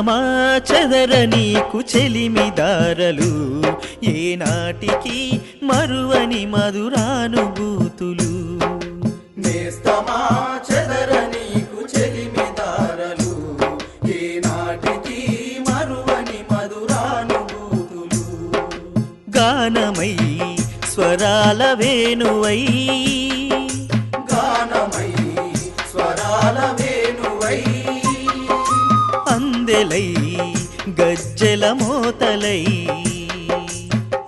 నేస్తమా చెదర నీకు చెలిమిదారలు ఏనాటికి మరువని మధురానుభూతులు నేస్తమా చెదర నీకు చెలిమిదారలు ఏనాటికి మరువని మధురానుభూతులు గానమై స్వరాల వేణువై. గానమై స్వరాల వేణువై అందెలై గజ్జెల మోతలై.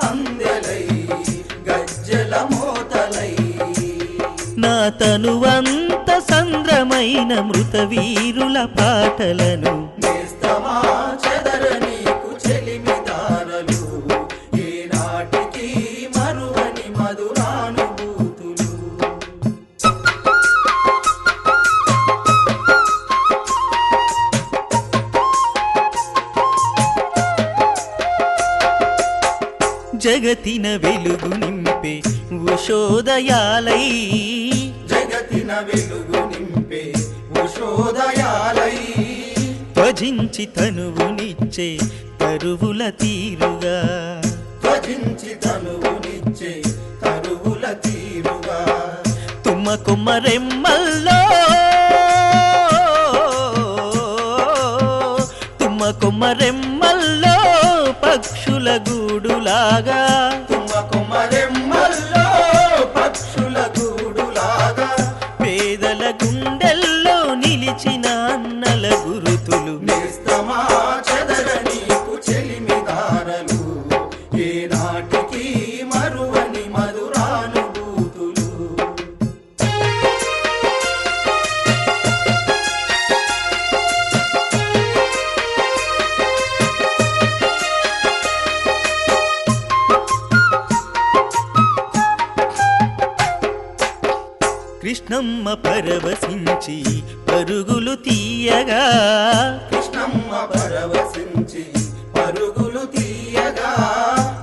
అందెలై గజ్జల మోతలై. నా తనువంత సంద్రమైన మృత వీరుల పాటలను జగతిన వెలుగు నింపే ఉషోదయాలై. జగతిన వెలుగు నింపే ఉషోదయాలై. భజించి తనువునిచ్చే తరువుల తీరుగా. భజించి తనువునిచ్చే తరువుల తీరుగా. తుమ్మ కొమ్మరెమ్మల్లో తుమ్మ కొమ్మరెమ్మల్లో పక్షుల గూడులాగా. కృష్ణమ్మ పరవశించి పరుగులు తీయగా. కృష్ణమ్మ పరవశించి పరుగులు తీయగా.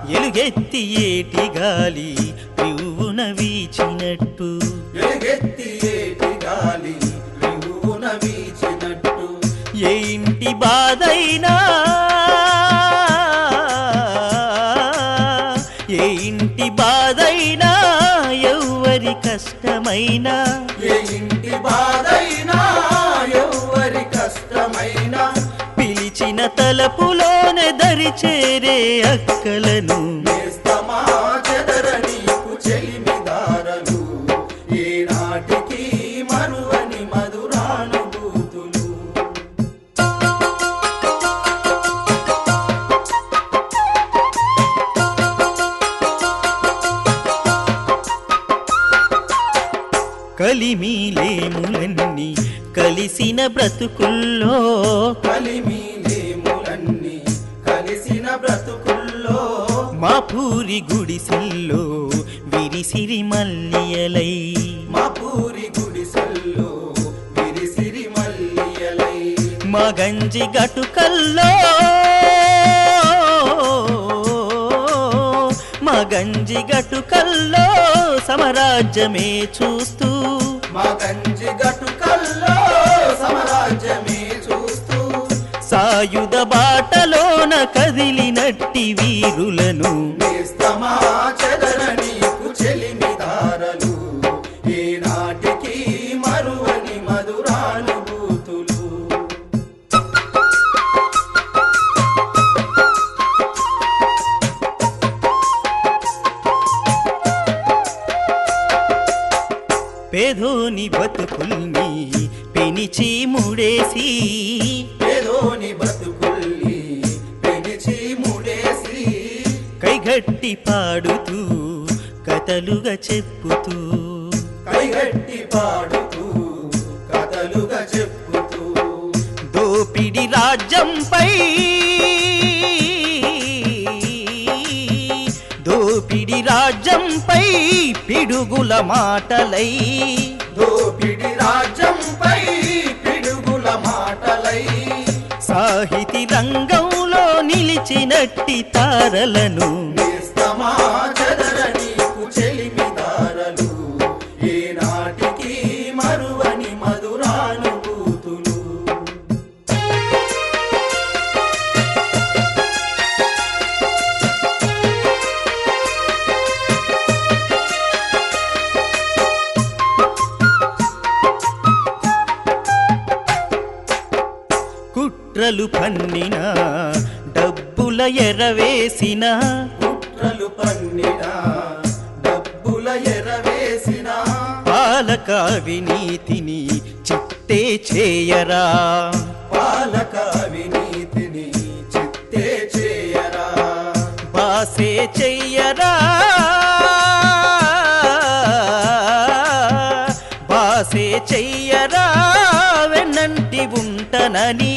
ఎలుగెత్తి ఏటి గాలి రివ్వున వీచినట్టు. వెలుగెత్తి ఏటి గాలి రివున వీచినట్టు. ఏ ఇంటి బాధైనా కష్టమైనా? ఏ ఇంటి బాధైనా ఎవ్వరి కష్టమైనా? పిలిచిన తలపులోనే దరి చేరే అక్కలను. నేస్తమా చెదర కలిసిన బ్రతుకుల్లో. కలిసిన బ్రతుకుల్లో. మా పూరి గుడిసెల్లో విరిసిరి మల్లియలై. మా పూరి గుడిసెల్లో విరిసిరి మల్లియలై. మా గంజి గటుకల్లో. మా గంజి గటుకల్లో సమరాజ్యమే చూస్తూ. మా గంజి గటుకల్లో ఆయుధ బాటలోన కదిలినట్టి వీరులను. పేదోని బతుకుల్ని పెనిచి ముడేసి పెనిచి ముడేసి కైగట్టి పాడుతూ కథలుగా చెప్పుతూ కైగట్టి పాడుతూ కథలుగా చెప్పుతూ దోపిడి రాజ్యంపై దోపిడి రాజ్యంపై పిడుగుల మాటలై దోపిడి రాజ్యంపై సాహితీ రంగంలో నిలిచినట్టి తారలను కుట్రలు పన్నిన డబ్బుల ఎరవేసిన. కుట్రలు పన్నిన డబ్బుల ఎరవేసిన. పాలక అవినీతిని చిత్తే చేయరా. పాలక అవినీతిని చిత్తే చేయరా. బాసే చెయ్యరా. బాసే చెయ్యరా. వెన్నంటి ఉంటనని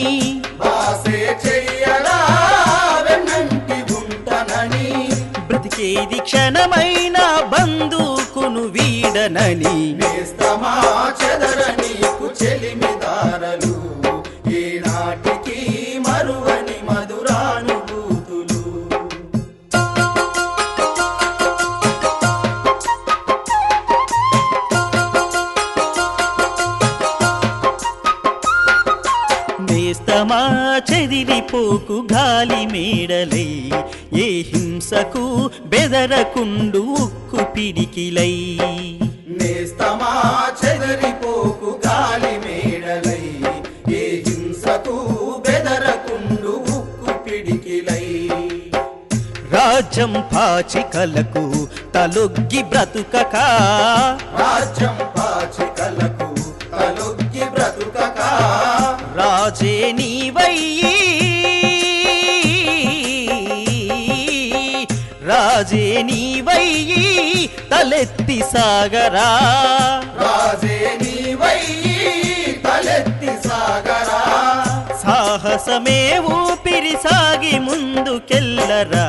బ్రతికేది క్షణమైన బంధుకును వీడనని. ఈనాటికి మరువని మధురానుభూతులు నేస్తమా చెదిరిపోకు గాలి మేడలై ఏ హింసకు బెదరకుండు ఉక్కు పిడికిలై. నేస్తమా చెదరిపోకు గాలి మేడలై ఏ హింసకు బెదరకుండు ఉక్కు పిడికిలై. రాజ్యం పాచికలకు తలొగ్గి బ్రతుకక. రాజ్యం పాచికలకు తలెత్తి సాగరా. రాజే నీవయ్యి తలెత్తి సాగరా. సాహసమే ఊపిరి సాగి ముందుకెళ్ళరా.